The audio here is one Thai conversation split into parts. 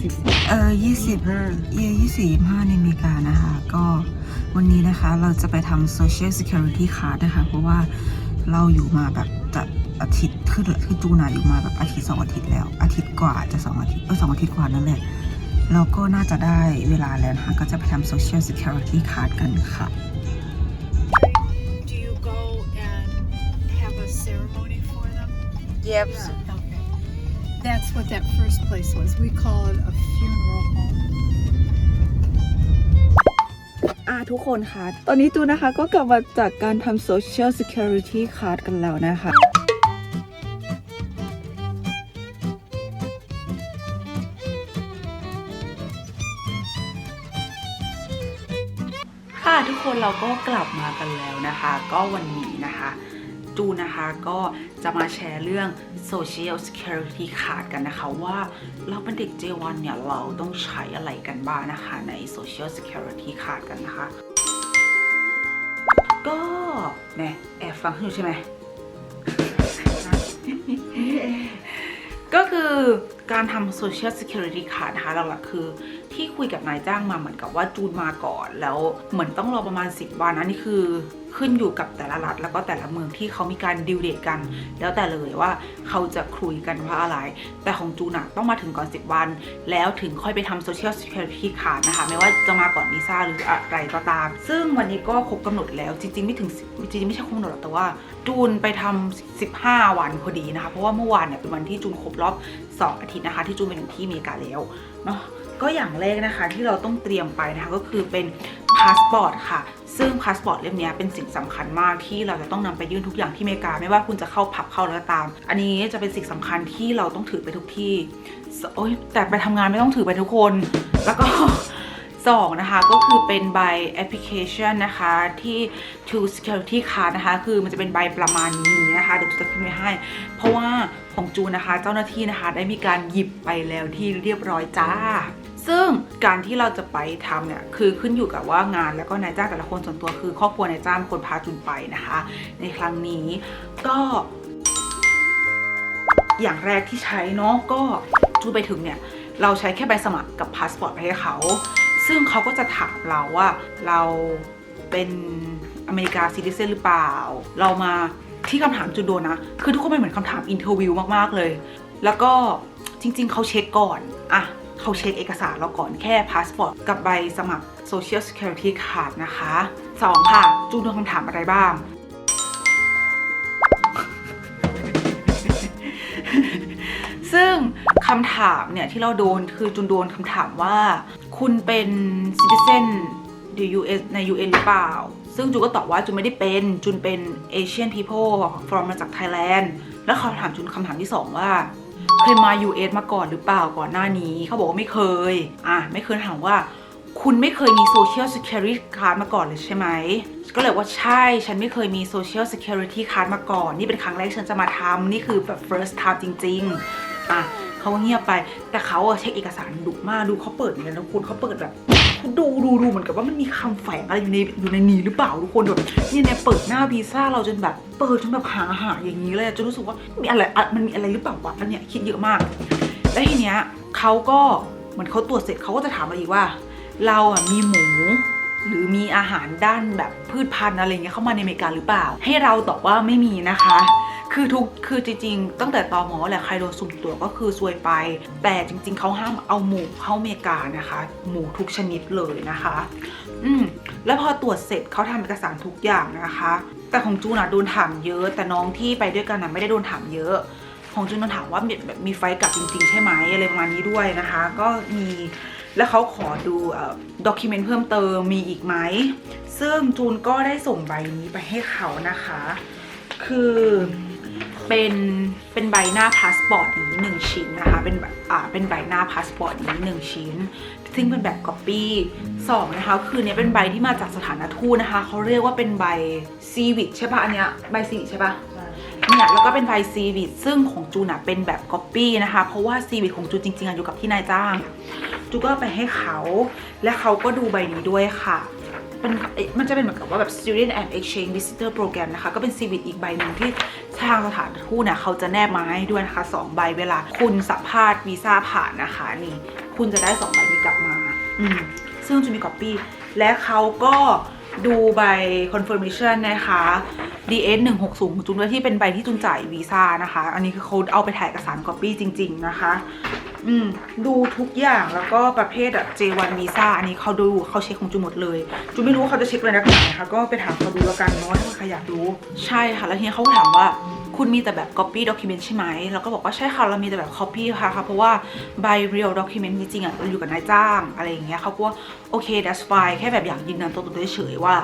สิบเออยี่สิบห้าเยยี่สิบยี่ห้าในอเมริกานะคะ ก็วันนี้นะคะเราจะไปทำ social security card นะคะ เพราะว่าเราอยู่มาแบบจะอาทิตย์คือคือจูนาอยู่มาแบบอาทิตย์สองอาทิตย์แล้ว อาทิตย์กว่าจะสองอาทิตย์เออสองอาทิตย์กว่านั่นแหละเราก็น่าจะได้เวลาแล้วนะคะ ก็จะไปทำ social security card กันค่ะ Do you go and have a ceremony for them? Yep Okay. That's what that first place was. We call it a funeral home. อ่าทุกคนคะตอนนี้จูนะคะก็กลับมาจากการทำ social security card กันแล้วนะคะ ค่ะทุกคนเราก็กลับมากันแล้วนะคะ ก็วันนี้นะคะ จูนะคะ ก็จะมาแชร์เรื่อง Social Security Card กันนะคะว่าเราเป็นเด็ก J1 เนี่ย เราต้องใช้อะไรกันบ้างนะคะ ใน Social Security Card กันนะคะ ก็แน่แอบฟังอยู่ใช่ไหมก็คือการทำ Social Security Card นะคะหลักๆคือ ที่คุยกับนายจ้างมาเหมือนกับว่าจูนมาก่อน แล้วเหมือนต้องรอประมาณ 10 วันนะนี่คือขึ้นอยู่กับแต่ละรัฐแล้วก็แต่ละเมืองที่เขามีการดิวเดตกัน แล้วแต่เลยว่าเขาจะคุยกันว่าอะไร แต่ของจูนอะต้องมาถึงก่อน 10 วัน แล้วถึงค่อยไปทำ Social Security Card นะคะ ไม่ว่าจะมาก่อนวีซ่าหรืออะไรก็ตาม ซึ่งวันนี้ก็ครบกำหนดแล้วจริง ๆ ไม่ถึงจริงๆไม่ใช่ครบกำหนดหรอกแต่ว่า จูนไปทำ15 วันพอดีนะคะ เพราะว่าเมื่อวานเนี่ยเป็นวันที่จูนครบรอบ 2 อาทิตย์นะคะ ที่จูนไปอยู่ที่อเมริกาแล้วเนาะ ก็อย่างแรกนะคะที่เราต้องเตรียมไปนะคะก็คือเป็นพาสปอร์ตค่ะ ซึ่งพาสปอร์ตเล่มนี้เป็นสิ่งสำคัญมากที่เราจะต้องนำไปยื่นทุกอย่างที่อเมริกา ไม่ว่าคุณจะเข้าผับเข้าแล้วก็ตาม อันนี้จะเป็นสิ่งสำคัญที่เราต้องถือไปทุกที่โอ๊ยแต่ไปทำงานไม่ต้องถือไปทุกคน แล้วก็สองนะคะก็คือเป็นใบแอปพลิเคชันนะคะที่ to security card นะคะ คือมันจะเป็นใบประมาณนี้นะคะเดี๋ยวจะขึ้นไว้ให้ เพราะว่าของจูนนะคะ เจ้าหน้าที่นะคะ ได้มีการหยิบไปแล้วที่เรียบร้อยจ้า ซึ่งการที่เราจะไปทำเนี่ยคือขึ้นอยู่กับว่างานแล้วก็นายจ้างแต่ละคนส่วนตัวคือครอบครัวนายจ้างคนพาจูนไปนะคะ ในครั้งนี้ก็อย่างแรกที่ใช้เนาะก็จูนไปถึงเนี่ย เราใช้แค่ใบสมัครกับพาสปอร์ตไปให้เขา ซึ่งเขาก็จะถามเราว่าเราเป็นอเมริกาซิติเซนหรือเปล่า เรามาที่คำถามจุดโดนนะ คือทุกคนเป็นเหมือนคำถามอินเทอร์วิวมาก ๆ เลย แล้วก็จริง ๆ เขาเช็คก่อน อะ เขาเช็คเอกสารเราก่อนแค่พาสปอร์ตกับใบสมัคร Social Security Card นะคะ 2 ค่ะ จูนโดนคำถามอะไรบ้าง ซึ่งคำถามเนี่ยที่เราโดนคือจุนโดนคำถามว่า คุณเป็นซิติเซนใน US ใน UN หรือเปล่า ซึ่งจูนก็ตอบว่าจูนไม่ได้เป็นจูนเป็น Asian people from มาจาก Thailand แล้วเขาถามจูนคำถามที่สองว่า เคยมา US มาก่อนหรือเปล่าก่อนหน้านี้ เขาบอกว่าไม่เคย อะ ไม่เคยถามว่า คุณไม่เคยมี Social Security Card มาก่อนเลยใช่ไหม ก็เลยว่าใช่ ฉันไม่เคยมี Social Security Card มาก่อน นี่เป็นครั้งแรกฉันจะมาทำนี่คือแบบ first time จริง ๆ อะเขาเงียบไป แต่เขาเช็คเอกสารดุมาก ดูเขาเปิดเนี่ยนะคุณเขาเปิดแบบ ดูดูดูเหมือนกับว่ามันมีคำแฝงอะไรอยู่ในอยู่ในนี้หรือเปล่าทุกคนแบบเนี่ยเนี่ยเปิดหน้าวีซ่าเราจนแบบ เปิดจนแบบหาหาอย่างนี้เลยอะจนรู้สึกว่ามีอะไรมันมีอะไรหรือเปล่าวะเนี่ยคิดเยอะมาก แล้วทีเนี้ยเขาก็เหมือนเขาตรวจเสร็จเขาก็จะถามเราอีกว่า เราอะมีหมูหรือมีอาหารด้านแบบพืชพันธุ์อะไรเงี้ยเข้ามาในอเมริกาหรือเปล่า ให้เราตอบว่าไม่มีนะคะ คือทุกคือจริงๆ ตั้งแต่ตอมอแหละใครโดนสุ่มตรวจก็คือซวยไป แต่จริง ๆเขาห้ามเอาหมูเข้าอเมริกานะคะ หมูทุกชนิดเลยนะคะ อืมแล้วพอตรวจเสร็จเขาทำเอกสารทุกอย่างนะคะ แต่ของจูนอะโดนถามเยอะ แต่น้องที่ไปด้วยกันอะไม่ได้โดนถามเยอะ ของจูนโดนถามว่ามีแบบมีไฟกลับจริง ๆ ใช่ไหมอะไรประมาณนี้ด้วยนะคะ ก็มีแล้วเขาขอดูด็อกิเมนต์เพิ่มเติมมีอีกไหม ซึ่งจูนก็ได้ส่งใบนี้ไปให้เขานะคะ คือ เป็นเป็นใบหน้าพาสปอร์ตนี้หนึ่งชิ้นนะคะ เป็นแบบอ่าเป็นใบหน้าพาสปอร์ตนี้หนึ่งชิ้น ซึ่งเป็นแบบก๊อปปี้สองนะคะ คือเนี้ยเป็นใบที่มาจากสถานทูตนะคะเขาเรียกว่าเป็นใบซีวิตใช่ปะอันเนี้ยใบซีวิตใช่ปะเนี่ยแล้วก็เป็นใบซีวิตซึ่งของจูนอะเป็นแบบก๊อปปี้นะคะ เพราะว่าซีวิตของจูนจริงๆอะอยู่กับที่นายจ้างจูก็เอาไปให้เขา และเขาก็ดูใบนี้ด้วยค่ะ เป็นมันจะเป็นเหมือนกับว่าแบบ student and exchange visitor program นะคะ ก็เป็นซีวิตอีกใบหนึ่งที่ทางสถานทูตเนี่ยเขาจะแนบมาให้ด้วยนะคะสองใบเวลาคุณสัมภาษณ์วีซ่าผ่านนะคะนี่ คุณจะได้2ใบนี้กลับมา อืมซึ่งจะมีคัพปี้และเขาก็ ดูใบ confirmation นะคะ DS 1 6 0ของจุนด้วยที่เป็นใบที่จุนจ่ายวีซ่านะคะ อันนี้คือเขาเอาไปถ่ายเอกสาร copy จริง ๆ นะคะ อืม ดูทุกอย่างแล้วก็ประเภทแบบ J1 วีซ่าอันนี้เขาดูเขาเช็คของจุนหมดเลย จุนไม่รู้ว่าเขาจะเช็คอะไรนักหนนะคะ ก็ไปถามเขาดูแล้วกันเนาะถ้าใครอยากรู้ ใช่ค่ะ แล้วทีนี้เขาก็ถามว่า คุณมีแต่แบบ copy document ใช่ไหมแล้วก็บอกว่าใช่ค่ะเรามีแต่แบบ copy ค่ะค่ะเพราะว่าใบ real document จริงๆอะเราอยู่กับนายจ้างอะไรอย่างเงี้ยเขาก็ว่าโอเค that's fine แค่แบบอยากยืนยันตัวตนเฉยๆว่า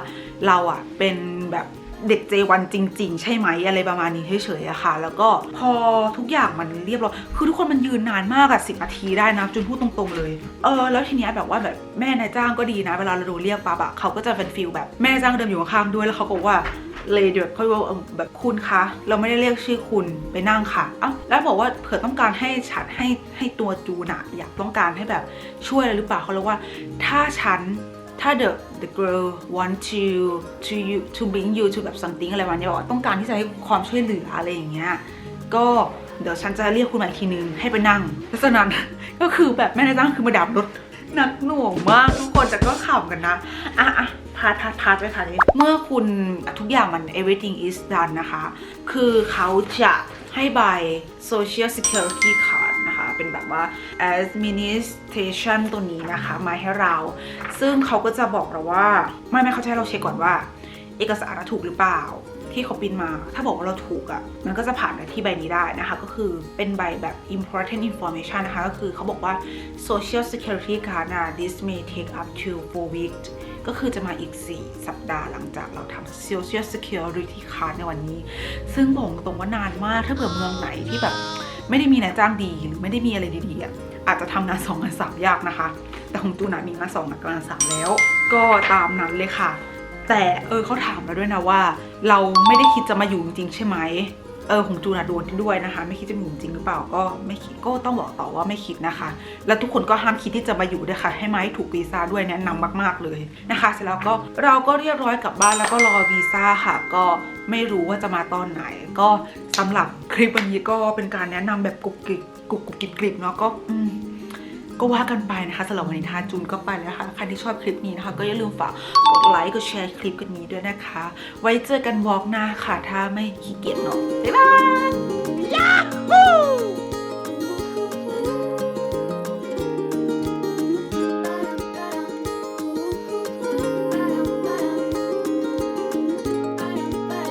เราอะเป็นแบบเด็ก J1 จริง ๆ ใช่ไหมอะไรประมาณนี้เฉยๆอะค่ะ แล้วก็พอทุกอย่างมันเรียบร้อยคือทุกคนมันยืนนานมากอะสิบนาทีได้นะจนพูดตรงๆเลย เออแล้วทีเนี้ยแบบว่าแบบแม่นายจ้างก็ดีนะ เวลาเราดนเรียกปั๊บอะเขาก็จะเป็นฟิลแบบแม่จ้างเดินอยู่ข้างๆด้วยแล้วเขาก็บอกว่า เลยเดี๋ยวเขาบอกแบบคุณคะเราไม่ได้เรียกชื่อคุณไปนั่งค่ะอ้าวแล้วบอกว่าเผื่อต้องการให้ฉันให้ให้ตัวจูนอะอยากต้องการให้แบบช่วยอะไรหรือเปล่าเขาเลยว่า ถ้าฉันถ้า the the girl want to to you to bring you to แบบ something อะไรประมาเนี้ยบอกว่าต้องการที่จะให้ความช่วยเหลืออะไรอย่างเงี้ยก็เดี๋ยวฉันจะเรียกคุณมาอีกทีนึงให้ไปนั่งเพราะฉะนั้นก็คือแบบแม่นายจ้างคือมาดับรถหนักหน่วงมากทุกคนแต่ก็ขำกันนะอะอะ พาร์ทพาร์ทพาร์ทไว้ค่ะนี้เมื่อคุณทุกอย่างมัน everything is done นะคะ คือเขาจะให้ใบ social security card นะคะ เป็นแบบว่า administration ตัวนี้นะคะ มาให้เรา ซึ่งเขาก็จะบอกเราว่า ไม่ไม่เขาจะให้เราเช็คก่อนว่า เอกสารถูกหรือเปล่าที่เขาปินมา ถ้าบอกว่าเราถูกอะ่ะ มันก็จะผ่านไปที่ใบนี้ได้นะคะ ก็คือเป็นใบแบบ important information นะคะ ก็คือเขาบอกว่า social security card นะ this may take up to four weeks ก็คือจะมาอีก 4 สัปดาห์หลังจากเราทำ social security card ในวันนี้ ซึ่งบอกตรงว่านานมาก ถ้าเผื่อเมืองไหนที่แบบไม่ได้มีนายจ้างดีหรือไม่ได้มีอะไรดีๆอะอาจจะทำงานสองงานสามยากนะคะ แต่ของตูนอะมีงานสองงานสามแล้ว ก็ตามนั้นเลยค่ะ แต่เออเขาถามเราด้วยนะว่า เราไม่ได้คิดจะมาอยู่จริงๆใช่ไหม เออของจูนอะโดนด้วยนะคะ ไม่คิดจะมีจริงหรือเปล่าก็ไม่คิดก็ต้องบอกต่อว่าไม่คิดนะคะ แล้วทุกคนก็ห้ามคิดที่จะมาอยู่ด้วยค่ะ ให้มาให้ถูกวีซ่าด้วยแนะนำมากๆเลยนะคะ เสร็จแล้วก็เราก็เรียบร้อยกลับบ้านแล้วก็รอวีซ่าค่ะ ก็ไม่รู้ว่าจะมาตอนไหน ก็สำหรับคลิปวันนี้ก็เป็นการแนะนำแบบกรุบกริบกรุบกริบกริบเนาะก็อืม ก็ว่ากันไปนะคะสำหรับวันนี้ทาจูนก็ไปแล้วค่ะใครที่ชอบคลิปนี้นะคะ ก็อย่าลืมฝากกดไลค์กดแชร์คลิปกันนี้ด้วยนะคะ ไว้เจอกันวอล์กหน้าค่ะ ถ้าไม่ขี้เกียจเนาะบ๊ายบายยาฮู